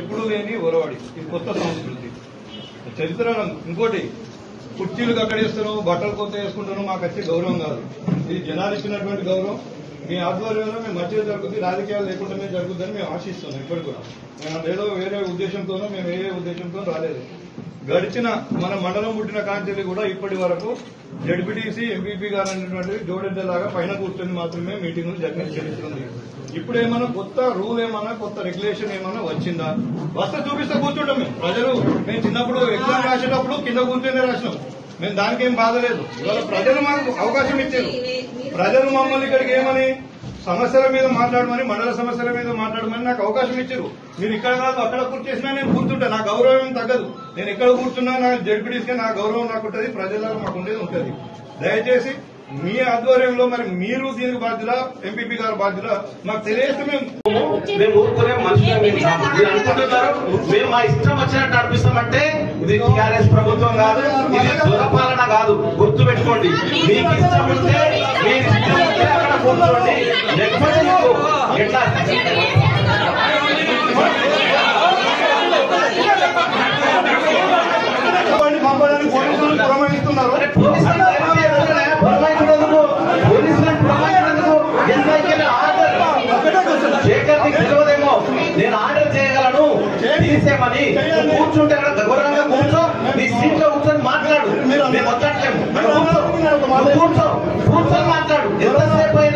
ఎప్పుడు లేని ఒరవాడి. ఇది కొత్త సంస్కృతి. చరిత్ర ఇంకోటి కుర్చీలు అక్కడేస్తాను బట్టలు కొత్త వేసుకుంటాను మాకు వచ్చే గౌరవం కాదు. ఇది జనాలు ఇచ్చినటువంటి గౌరవం. మీ ఆధ్వర్యంలో మేము మంచిగా జరుగుతుంది రాజకీయాలు లేకుండానే జరుగుతుందని మేము ఆశిస్తున్నాం ఇప్పటి కూడా మేము ఏదో వేరే ఉద్దేశంతోనో మేము ఏ ఉద్దేశంతో రాలేదు. గడిచిన మన మండలం పుట్టిన కాంచెల్లి కూడా ఇప్పటి వరకు జడ్పీటీసీ ఎంపీపీ గారు అనేటువంటివి జోడెద్దలాగా పైన కూర్చొని మాత్రమే మీటింగులు జరిగిన చరిత్ర ఇప్పుడు ఏమైనా కొత్త రూల్ ఏమైనా కొత్త రెగ్యులేషన్ ఏమైనా వచ్చిందా? వస్తే చూపిస్తే కూర్చుంటాం మేము. ప్రజలు మేము చిన్నప్పుడు ఎగ్జామ్ రాసేటప్పుడు కింద కూర్చొని రాసినాం. మేము దానికి ఏం బాధ ఇవాళ ప్రజలు మాకు అవకాశం ఇచ్చారు. ప్రజలు మమ్మల్ని ఇక్కడికి ఏమని సమస్యల మీద మాట్లాడమని మండల సమస్యల మీద మాట్లాడమని నాకు అవకాశం ఇచ్చారు. మీరు ఇక్కడ కాదు అక్కడ కూర్చేసినా నేను కూర్చుంటా. నా గౌరవం ఏం తగ్గదు. నేను ఎక్కడ కూర్చున్నా నా జడ్పీటీస్కి నా గౌరవం నాకు ఉంటుంది ప్రజలలో మాకు ఉండేది ఉంటుంది. దయచేసి మీ ఆధ్వర్యంలో మరి మీరు దీనికి బాధ్యుల ఎంపీపీ గారు బాధ్యుల మాకు తెలియస్తే మేము మేము ఊరుకునే మనుషులు మీరు అనుకుంటున్నారు మేము మా ఇష్టం వచ్చినట్టు నడిపిస్తామంటే ఇది టీఆర్ఎస్ ప్రభుత్వం కాదు ఇది దురపాలన కాదు. గుర్తు పెట్టుకోండి మీకు ఇష్టం ఉంటే లేకపోతే మీకు ఎట్లా పంపడానికి పోలీసులు పురమాయిస్తున్నారు నీకు నేను ఆర్డర్ చేయగలను తీసేమని కూర్చుంటే గౌరవంగా కూర్చో. నీ సీట్లో కూర్చొని మాట్లాడు మేము వద్దట్లేము కూర్చో. కూర్చొని మాట్లాడు. ఎంతసేపు అయినా